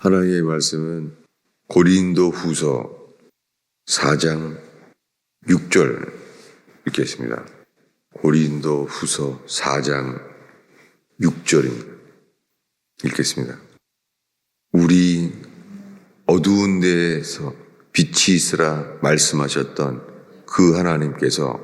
하나님의 말씀은 고린도 후서 4장 6절 읽겠습니다. 고린도 후서 4장 6절입니다. 읽겠습니다. 우리 어두운 데에서 빛이 있으라 말씀하셨던 그 하나님께서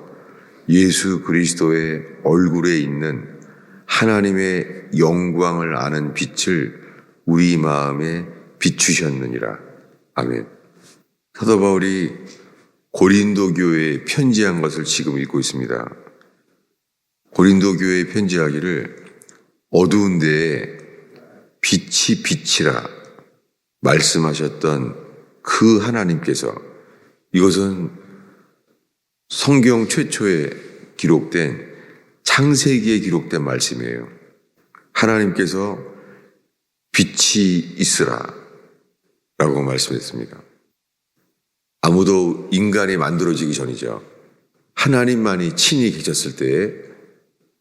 예수 그리스도의 얼굴에 있는 하나님의 영광을 아는 빛을 우리 마음에 비추셨느니라. 아멘. 사도 바울이 고린도 교회에 편지한 것을 지금 읽고 있습니다. 고린도 교회에 편지하기를 어두운 데에 빛이 빛이라 말씀하셨던 그 하나님께서 이것은 성경 최초에 기록된 창세기에 기록된 말씀이에요. 하나님께서 빛이 있으라 라고 말씀했습니다. 아무도 인간이 만들어지기 전이죠. 하나님만이 친히 계셨을 때에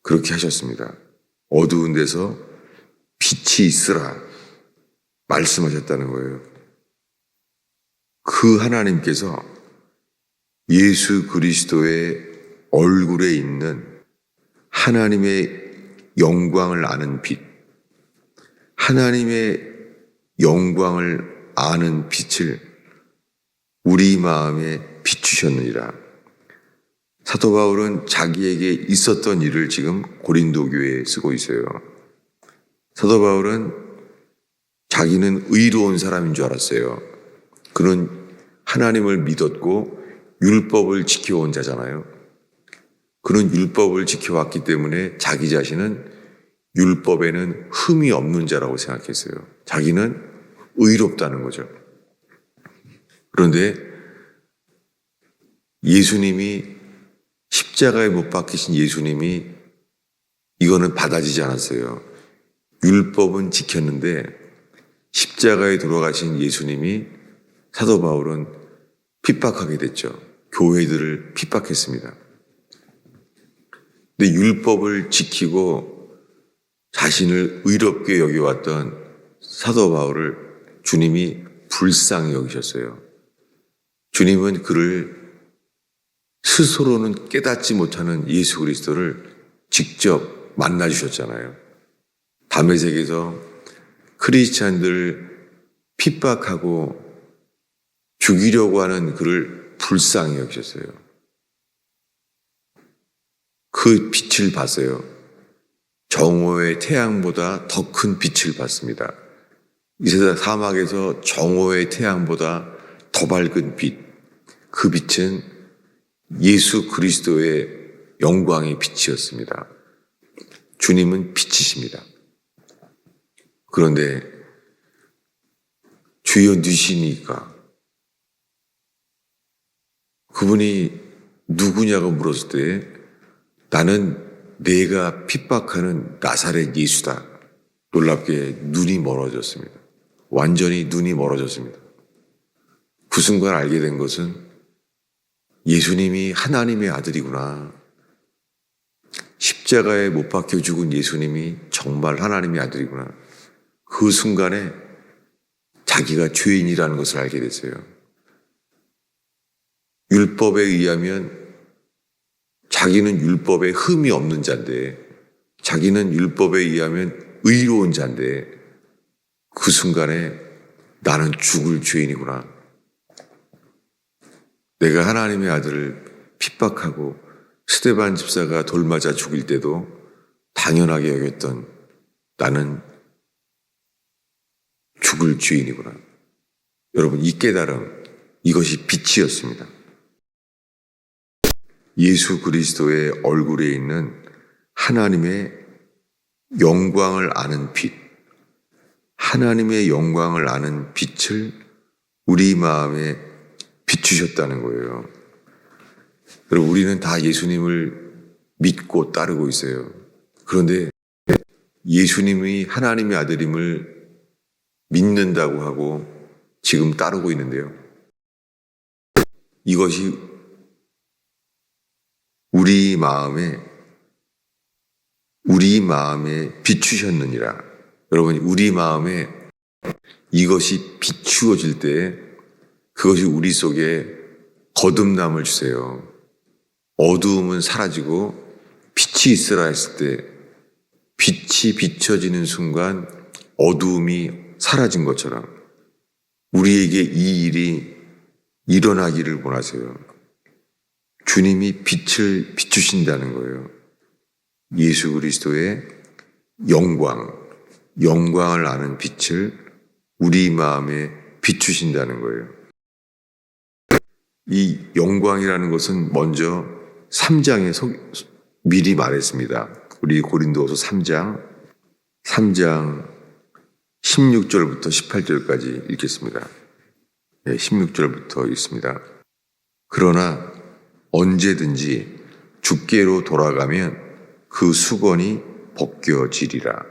그렇게 하셨습니다. 어두운 데서 빛이 있으라 말씀하셨다는 거예요. 그 하나님께서 예수 그리스도의 얼굴에 있는 하나님의 영광을 아는 빛, 하나님의 영광을 아는 빛을 우리 마음에 비추셨느니라. 사도 바울은 자기에게 있었던 일을 지금 고린도 교회에 쓰고 있어요. 사도 바울은 자기는 의로운 사람인 줄 알았어요. 그는 하나님을 믿었고 율법을 지켜온 자잖아요. 그는 율법을 지켜왔기 때문에 자기 자신은 율법에는 흠이 없는 자라고 생각했어요. 자기는 의롭다는 거죠. 그런데 예수님이 십자가에 못 박히신 예수님이 이거는 받아지지 않았어요. 율법은 지켰는데 십자가에 돌아가신 예수님이 사도 바울은 핍박하게 됐죠. 교회들을 핍박했습니다. 근데 율법을 지키고 자신을 의롭게 여겨왔던 사도 바울을 주님이 불쌍히 여기셨어요. 주님은 그를 스스로는 깨닫지 못하는 예수 그리스도를 직접 만나 주셨잖아요. 담에색에서 크리스찬들을 핍박하고 죽이려고 하는 그를 불쌍히 여기셨어요. 그 빛을 봤어요. 정오의 태양보다 더 큰 빛을 봤습니다. 이 세상 사막에서 정오의 태양보다 더 밝은 빛, 그 빛은 예수 그리스도의 영광의 빛이었습니다. 주님은 빛이십니다. 그런데 주여 누시니까 그분이 누구냐고 물었을 때 나는 내가 핍박하는 나사렛 예수다. 놀랍게 눈이 멀어졌습니다. 완전히 눈이 멀어졌습니다. 그 순간 알게 된 것은 예수님이 하나님의 아들이구나. 십자가에 못 박혀 죽은 예수님이 정말 하나님의 아들이구나. 그 순간에 자기가 죄인이라는 것을 알게 됐어요. 율법에 의하면 자기는 율법에 흠이 없는 자인데 자기는 율법에 의하면 의로운 자인데 그 순간에 나는 죽을 죄인이구나. 내가 하나님의 아들을 핍박하고 스테반 집사가 돌맞아 죽일 때도 당연하게 여겼던 나는 죽을 죄인이구나. 여러분, 이 깨달음, 이것이 빛이었습니다. 예수 그리스도의 얼굴에 있는 하나님의 영광을 아는 빛, 하나님의 영광을 아는 빛을 우리 마음에 비추셨다는 거예요. 여러분, 우리는 다 예수님을 믿고 따르고 있어요. 그런데 예수님이 하나님의 아들임을 믿는다고 하고 지금 따르고 있는데요. 이것이 우리 마음에 우리 마음에 비추셨느니라. 여러분, 우리 마음에 이것이 비추어질 때 그것이 우리 속에 거듭남을 주세요. 어두움은 사라지고 빛이 있으라 했을 때 빛이 비춰지는 순간 어두움이 사라진 것처럼 우리에게 이 일이 일어나기를 원하세요. 주님이 빛을 비추신다는 거예요. 예수 그리스도의 영광, 영광을 아는 빛을 우리 마음에 비추신다는 거예요. 이 영광이라는 것은 먼저 3장에 소, 미리 말했습니다. 우리 고린도서 3장, 3장 16절부터 18절까지 읽겠습니다. 네, 16절부터 읽습니다. 그러나 언제든지 주께로 돌아가면 그 수건이 벗겨지리라.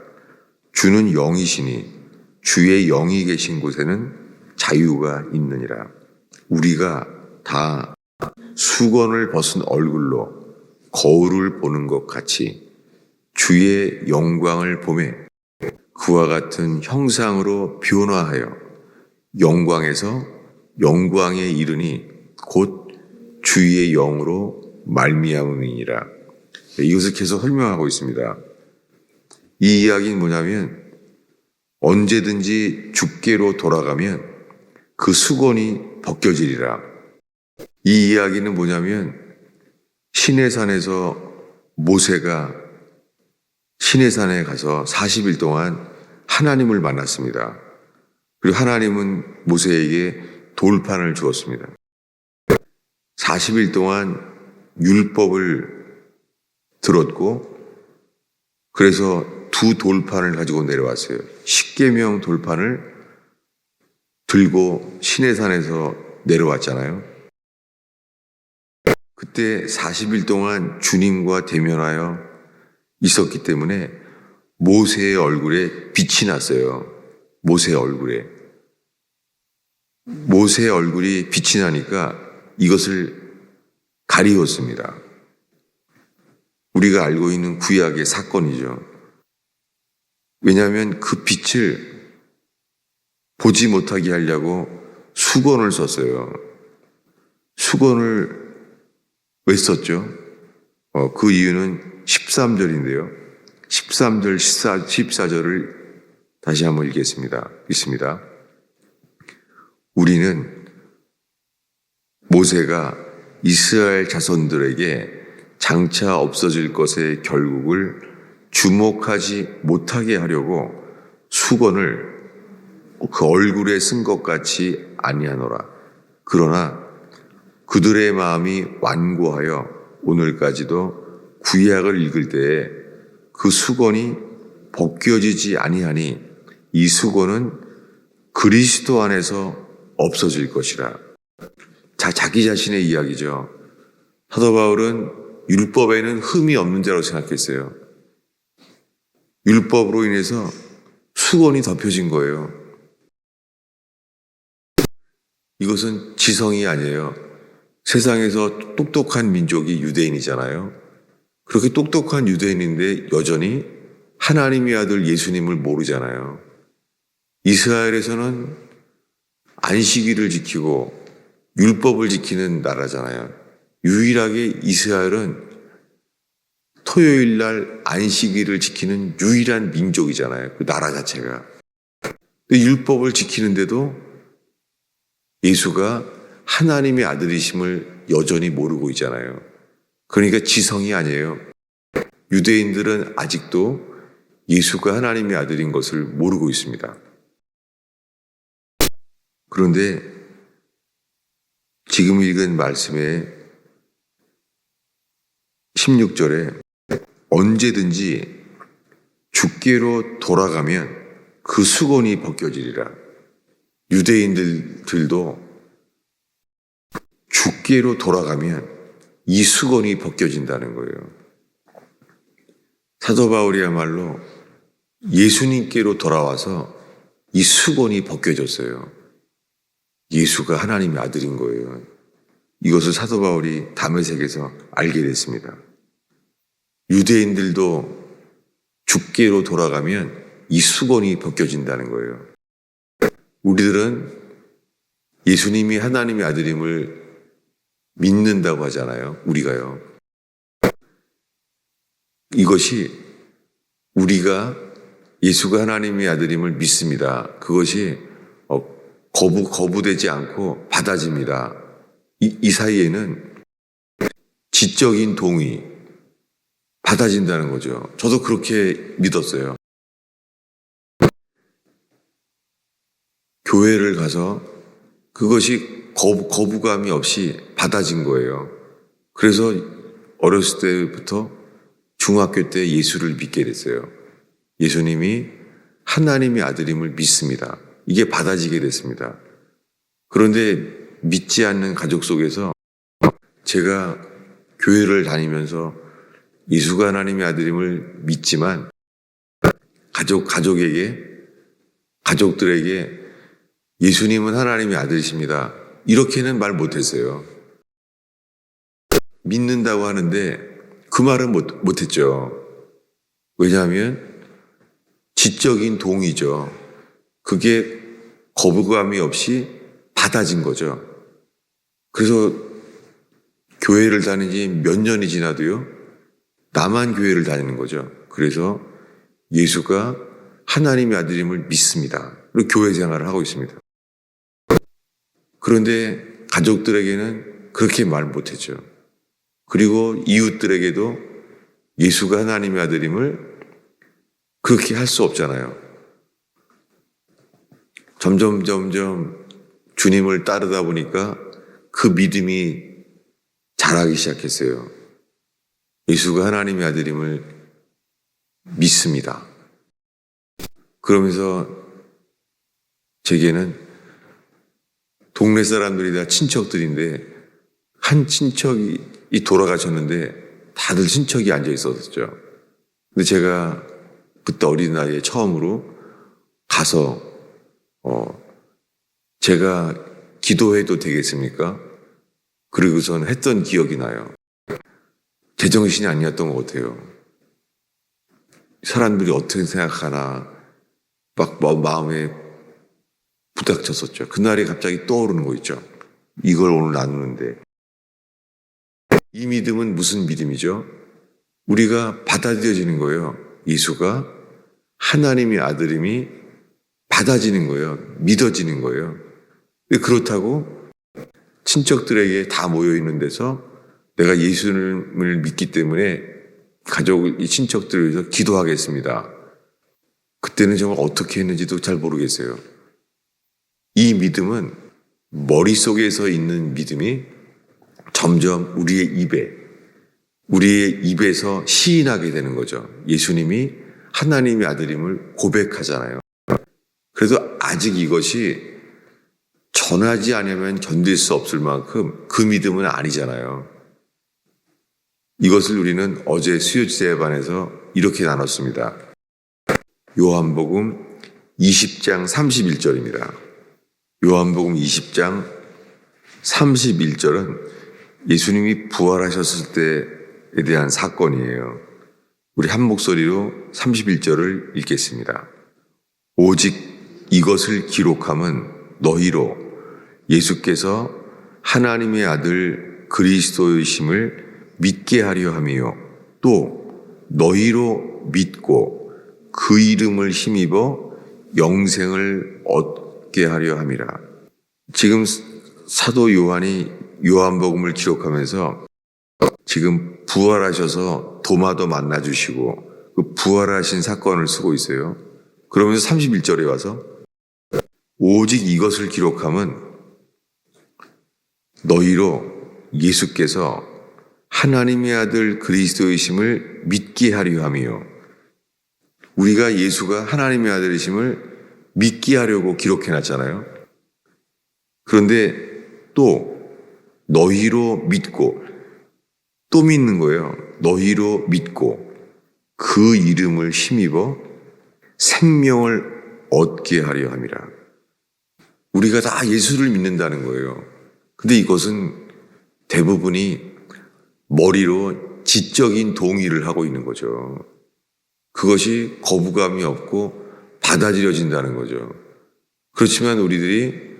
주는 영이시니 주의 영이 계신 곳에는 자유가 있느니라. 우리가 다 수건을 벗은 얼굴로 거울을 보는 것 같이 주의 영광을 보매 그와 같은 형상으로 변화하여 영광에서 영광에 이르니 곧 주의 영으로 말미암음이니라. 이것을 계속 설명하고 있습니다. 이 이야기는 뭐냐면 언제든지 주께로 돌아가면 그 수건이 벗겨지리라. 이 이야기는 뭐냐면 신의 산에서 모세가 신의 산에 가서 40일 동안 하나님을 만났습니다. 그리고 하나님은 모세에게 돌판을 주었습니다. 40일 동안 율법을 들었고 그래서 두 돌판을 가지고 내려왔어요. 십계명 돌판을 들고 신의 산에서 내려왔잖아요. 그때 40일 동안 주님과 대면하여 있었기 때문에 모세의 얼굴에 빛이 났어요. 모세의 얼굴에. 모세의 얼굴이 빛이 나니까 이것을 가리웠습니다. 우리가 알고 있는 구약의 사건이죠. 왜냐하면 그 빛을 보지 못하게 하려고 수건을 썼어요. 수건을 왜 썼죠? 어, 그 이유는 13절인데요. 13절, 14, 14절을 다시 한번 읽겠습니다. 읽습니다. 우리는 모세가 이스라엘 자손들에게 장차 없어질 것의 결국을 주목하지 못하게 하려고 수건을 그 얼굴에 쓴 것 같이 아니하노라. 그러나 그들의 마음이 완고하여 오늘까지도 구약을 읽을 때에 그 수건이 벗겨지지 아니하니 이 수건은 그리스도 안에서 없어질 것이라. 자, 자기 자신의 이야기죠. 사도 바울은 율법에는 흠이 없는 자로 생각했어요. 율법으로 인해서 수건이 덮여진 거예요. 이것은 지성이 아니에요. 세상에서 똑똑한 민족이 유대인이잖아요. 그렇게 똑똑한 유대인인데 여전히 하나님의 아들 예수님을 모르잖아요. 이스라엘에서는 안식일을 지키고 율법을 지키는 나라잖아요. 유일하게 이스라엘은 토요일 날 안식일을 지키는 유일한 민족이잖아요. 그 나라 자체가. 근데 율법을 지키는데도 예수가 하나님의 아들이심을 여전히 모르고 있잖아요. 그러니까 지성이 아니에요. 유대인들은 아직도 예수가 하나님의 아들인 것을 모르고 있습니다. 그런데 지금 읽은 말씀에 16절에 언제든지 주께로 돌아가면 그 수건이 벗겨지리라. 유대인들도 주께로 돌아가면 이 수건이 벗겨진다는 거예요. 사도 바울이야말로 예수님께로 돌아와서 이 수건이 벗겨졌어요. 예수가 하나님의 아들인 거예요. 이것을 사도 바울이 담에색에서 알게 됐습니다. 우리들은 예수님이 하나님의 아들임을 믿는다고 하잖아요. 우리가요. 이것이 우리가 예수가 하나님의 아들임을 믿습니다. 그것이 어, 거부 거부되지 않고 받아집니다. 이, 이 사이에는 지적인 동의 받아진다는 거죠. 저도 그렇게 믿었어요. 교회를 가서 그것이 거부, 거부감이 없이 받아진 거예요. 그래서 어렸을 때부터 중학교 때 예수를 믿게 됐어요. 예수님이 하나님의 아들임을 믿습니다. 이게 받아지게 됐습니다. 그런데 믿지 않는 가족 속에서 제가 교회를 다니면서 예수가 하나님의 아들임을 믿지만 가족, 가족에게, 가족들에게 예수님은 하나님의 아들이십니다. 이렇게는 말 못했어요. 믿는다고 하는데 그 말은 못, 못했죠. 왜냐하면 지적인 동의죠. 그게 거부감이 없이 받아진 거죠. 그래서 교회를 다닌 지 몇 년이 지나도요, 나만 교회를 다니는 거죠. 그래서 예수가 하나님의 아들임을 믿습니다. 그리고 교회 생활을 하고 있습니다. 그런데 가족들에게는 그렇게 말 못했죠. 그리고 이웃들에게도 예수가 하나님의 아들임을 그렇게 할 수 없잖아요. 점점 점점 주님을 따르다 보니까 그 믿음이 자라기 시작했어요. 예수가 하나님의 아들임을 믿습니다. 그러면서 제게는 동네 사람들이 다 친척들인데 한 친척이 돌아가셨는데 다들 친척이 앉아 있었죠. 근데 제가 그때 어린 나이에 처음으로 가서 어 제가 기도해도 되겠습니까? 그리고선 했던 기억이 나요. 제정신이 아니었던 것 같아요. 사람들이 어떻게 생각하나 막 마음에 부닥쳤었죠. 그날이 갑자기 떠오르는 거 있죠. 이걸 오늘 나누는데. 이 믿음은 무슨 믿음이죠? 우리가 받아들여지는 거예요. 예수가 하나님의 아들임이 받아지는 거예요. 믿어지는 거예요. 그렇다고 친척들에게 다 모여 있는 데서 내가 예수님을 믿기 때문에 가족, 이 친척들을 위해서 기도하겠습니다. 그때는 정말 어떻게 했는지도 잘 모르겠어요. 이 믿음은 머릿속에서 있는 믿음이 점점 우리의 입에, 우리의 입에서 시인하게 되는 거죠. 예수님이 하나님의 아들임을 고백하잖아요. 그래도 아직 이것이 전하지 않으면 견딜 수 없을 만큼 그 믿음은 아니잖아요. 이것을 우리는 어제 수요제반에서 이렇게 나눴습니다. 요한복음 20장 31절입니다. 요한복음 20장 31절은 예수님이 부활하셨을 때에 대한 사건이에요. 우리 한 목소리로 31절을 읽겠습니다. 오직 이것을 기록함은 너희로 예수께서 하나님의 아들 그리스도이심을 믿게 하려 함이요. 또 너희로 믿고 그 이름을 힘입어 영생을 얻게 하려 함이라. 지금 사도 요한이 요한복음을 기록하면서 지금 부활하셔서 도마도 만나주시고 그 부활하신 사건을 쓰고 있어요. 그러면서 31절에 와서 오직 이것을 기록함은 너희로 예수께서 하나님의 아들 그리스도이심을 믿게 하려 함이요. 우리가 예수가 하나님의 아들이심을 믿게 하려고 기록해 놨잖아요. 그런데 또 너희로 믿고 또 믿는 거예요. 너희로 믿고 그 이름을 힘입어 생명을 얻게 하려 함이라. 우리가 다 예수를 믿는다는 거예요. 근데 이것은 대부분이 머리로 지적인 동의를 하고 있는 거죠. 그것이 거부감이 없고 받아들여진다는 거죠. 그렇지만 우리들이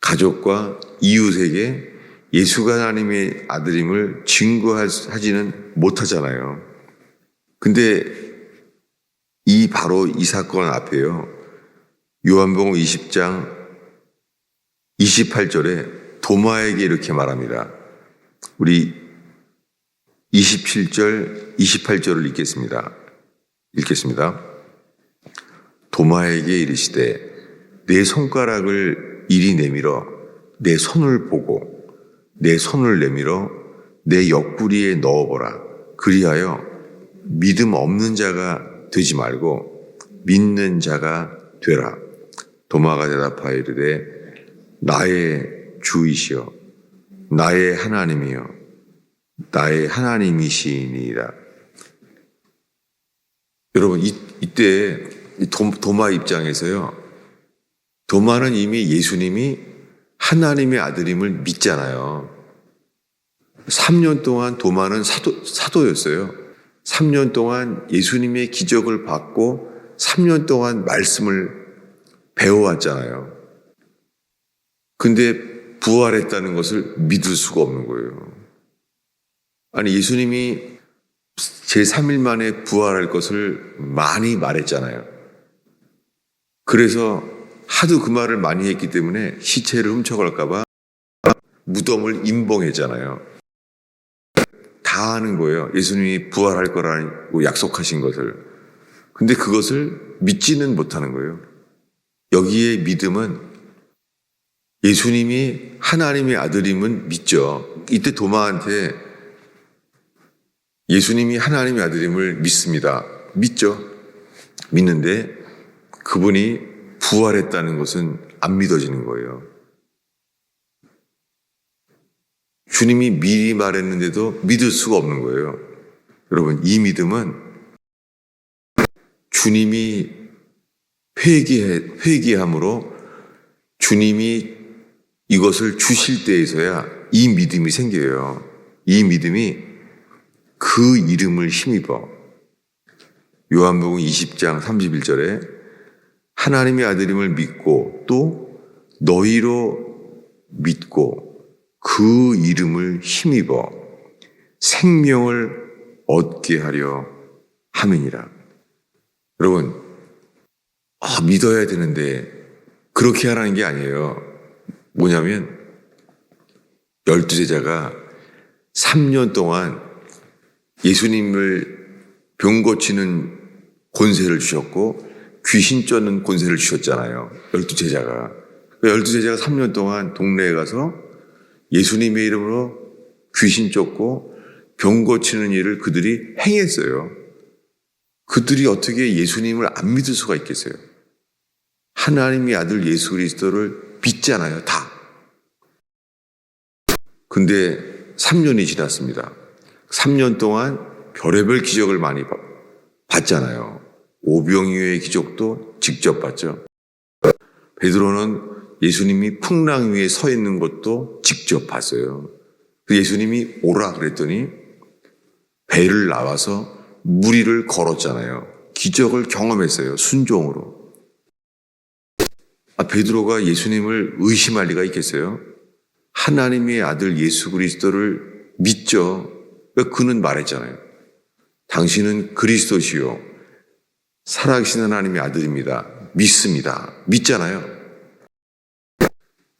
가족과 이웃에게 예수가 하나님의 아들임을 증거하지는 못하잖아요. 근데 이 바로 이 사건 앞에요. 요한복음 20장 28절에 도마에게 이렇게 말합니다. 우리 27절, 28절을 읽겠습니다. 읽겠습니다. 도마에게 이르시되 내 손가락을 이리 내밀어 내 손을 보고 내 손을 내밀어 내 옆구리에 넣어보라. 그리하여 믿음 없는 자가 되지 말고 믿는 자가 되라. 도마가 대답하여 이르되 나의 주이시여 나의 하나님이여 나의 하나님이시니이다. 여러분 이, 이때 도마 입장에서요. 도마는 이미 예수님이 하나님의 아들임을 믿잖아요. 3년 동안 도마는 사도, 사도였어요. 3년 동안 예수님의 기적을 받고 3년 동안 말씀을 배워왔잖아요. 근데 부활했다는 것을 믿을 수가 없는 거예요. 아니, 예수님이 제3일 만에 부활할 것을 많이 말했잖아요. 그래서 하도 그 말을 많이 했기 때문에 시체를 훔쳐갈까봐 무덤을 임봉했잖아요. 다 아는 거예요. 예수님이 부활할 거라고 약속하신 것을. 근데 그것을 믿지는 못하는 거예요. 여기에 믿음은 예수님이 하나님의 아들임은 믿죠. 이때 도마한테 예수님이 하나님의 아들임을 믿습니다. 믿죠. 믿는데 그분이 부활했다는 것은 안 믿어지는 거예요. 주님이 미리 말했는데도 믿을 수가 없는 거예요. 여러분, 이 믿음은 주님이 회개해, 회개함으로 주님이 이것을 주실 때에서야 이 믿음이 생겨요. 이 믿음이 그 이름을 힘입어. 요한복음 20장 31절에 하나님의 아들임을 믿고 또 너희로 믿고 그 이름을 힘입어 생명을 얻게 하려 함이니라. 여러분, 아, 믿어야 되는데 그렇게 하라는 게 아니에요. 뭐냐면 열두 제자가 3년 동안 예수님을 병 고치는 권세를 주셨고 귀신 쫓는 권세를 주셨잖아요. 열두 제자가. 그 열두 제자가 3년 동안 동네에 가서 예수님의 이름으로 귀신 쫓고 병 고치는 일을 그들이 행했어요. 그들이 어떻게 예수님을 안 믿을 수가 있겠어요? 하나님의 아들 예수 그리스도를 믿잖아요, 다. 근데 3년이 지났습니다. 3년 동안 별의별 기적을 많이 봤잖아요. 오병이어의 기적도 직접 봤죠. 베드로는 예수님이 풍랑 위에 서 있는 것도 직접 봤어요. 그 예수님이 오라 그랬더니 배를 나와서 무리를 걸었잖아요. 기적을 경험했어요. 순종으로. 아, 베드로가 예수님을 의심할 리가 있겠어요? 하나님의 아들 예수 그리스도를 믿죠. 그는 말했잖아요. 당신은 그리스도시요. 살아계신 하나님의 아들입니다. 믿습니다. 믿잖아요.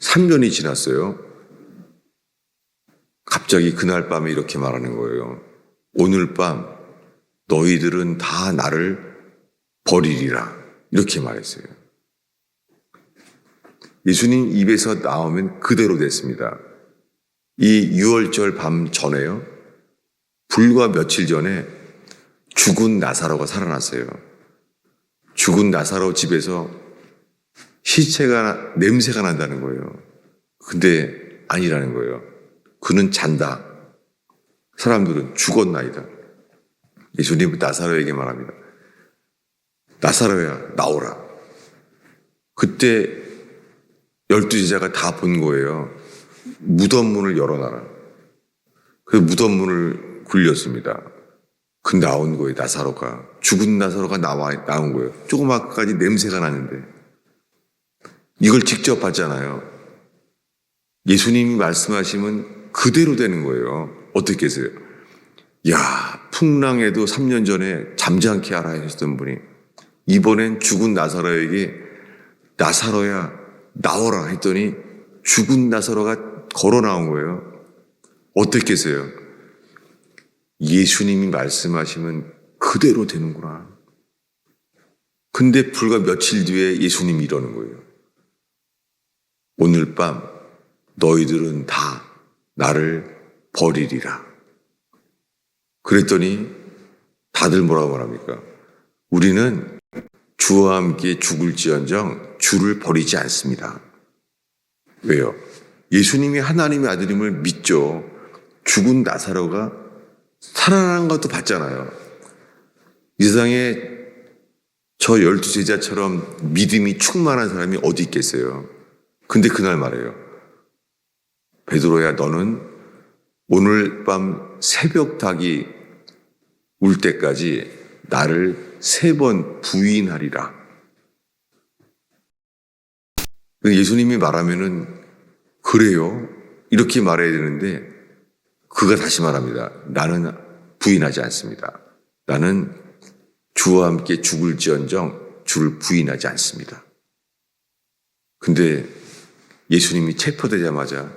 3년이 지났어요. 갑자기 그날 밤에 이렇게 말하는 거예요. 오늘 밤 너희들은 다 나를 버리리라. 이렇게 말했어요. 예수님 입에서 나오면 그대로 됐습니다. 이 6월절 밤 전에요. 불과 며칠 전에 죽은 나사로가 살아났어요. 죽은 나사로 집에서 시체가 냄새가 난다는 거예요. 근데 아니라는 거예요. 그는 잔다. 사람들은 죽었나이다. 예수님은 나사로에게 말합니다. 나사로야, 나오라. 그때 열두 제자가 다 본 거예요. 무덤 문을 열어놔라. 그 무덤 문을 굴렸습니다. 그 나온 거예요, 나사로가. 죽은 나사로가 나와, 나온 거예요. 조그맣게까지 냄새가 나는데. 이걸 직접 봤잖아요. 예수님이 말씀하시면 그대로 되는 거예요. 어떻게 계세요? 야, 풍랑에도 3년 전에 잠잠케 하라 하셨던 분이 이번엔 죽은 나사로에게 나사로야 나오라 했더니 죽은 나사로가 걸어 나온 거예요. 어떻게 계세요? 예수님이 말씀하시면 그대로 되는구나. 근데 불과 며칠 뒤에 예수님이 이러는 거예요. 오늘 밤 너희들은 다 나를 버리리라. 그랬더니 다들 뭐라고 말합니까? 우리는 주와 함께 죽을지언정 주를 버리지 않습니다. 왜요? 예수님이 하나님의 아들임을 믿죠. 죽은 나사로가 살아난 것도 봤잖아요. 이 세상에 저 열두 제자처럼 믿음이 충만한 사람이 어디 있겠어요? 근데 그날 말해요. 베드로야 너는 오늘 밤 새벽 닭이 울 때까지 나를 세 번 부인하리라. 예수님이 말하면은 그래요. 이렇게 말해야 되는데 그가 다시 말합니다. 나는 부인하지 않습니다. 나는 주와 함께 죽을지언정 주를 부인하지 않습니다. 근데 예수님이 체포되자마자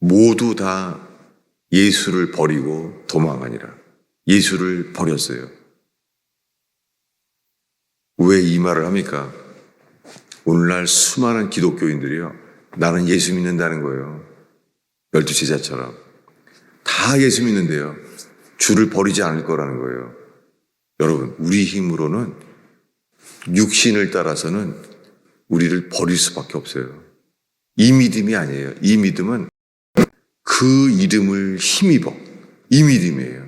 모두 다 예수를 버리고 도망하니라. 예수를 버렸어요. 왜 이 말을 합니까? 오늘날 수많은 기독교인들이요. 나는 예수 믿는다는 거예요. 열두 제자처럼. 다 예수 믿는데요. 주를 버리지 않을 거라는 거예요. 여러분, 우리 힘으로는 육신을 따라서는 우리를 버릴 수밖에 없어요. 이 믿음이 아니에요. 이 믿음은 그 이름을 힘입어. 이 믿음이에요.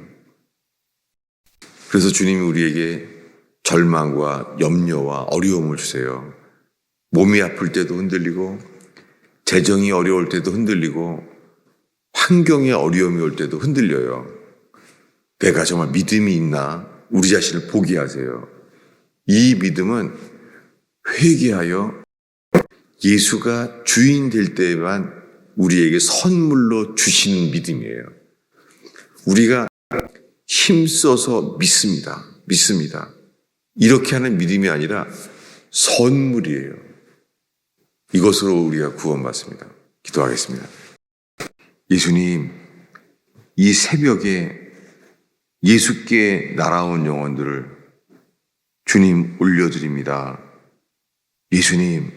그래서 주님이 우리에게 절망과 염려와 어려움을 주세요. 몸이 아플 때도 흔들리고, 재정이 어려울 때도 흔들리고, 환경의 어려움이 올 때도 흔들려요. 내가 정말 믿음이 있나? 우리 자신을 포기하세요. 이 믿음은 회개하여 예수가 주인 될 때만 우리에게 선물로 주시는 믿음이에요. 우리가 힘써서 믿습니다. 믿습니다. 이렇게 하는 믿음이 아니라 선물이에요. 이것으로 우리가 구원받습니다. 기도하겠습니다. 예수님, 이 새벽에 예수께 날아온 영혼들을 주님 올려드립니다. 예수님,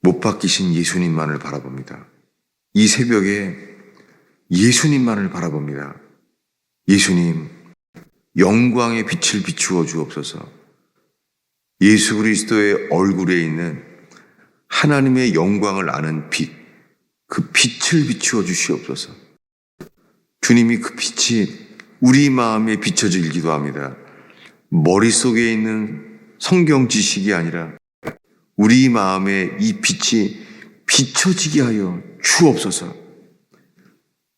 못 박히신 예수님만을 바라봅니다. 이 새벽에 예수님만을 바라봅니다. 예수님, 영광의 빛을 비추어 주옵소서. 예수 그리스도의 얼굴에 있는 하나님의 영광을 아는 빛, 그 빛을 비추어 주시옵소서. 주님이 그 빛이 우리 마음에 비춰질 기도합니다. 머릿속에 있는 성경 지식이 아니라 우리 마음에 이 빛이 비춰지게 하여 주옵소서.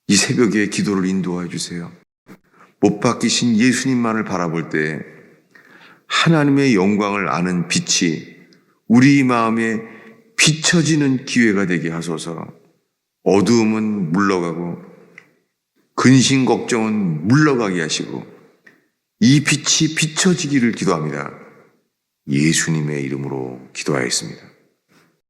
이 새벽에 기도를 인도하여 주세요. 못 바뀌신 예수님만을 바라볼 때 하나님의 영광을 아는 빛이 우리 마음에 비춰지는 기회가 되게 하소서. 어두움은 물러가고 근심 걱정은 물러가게 하시고 이 빛이 비춰지기를 기도합니다. 예수님의 이름으로 기도하였습니다.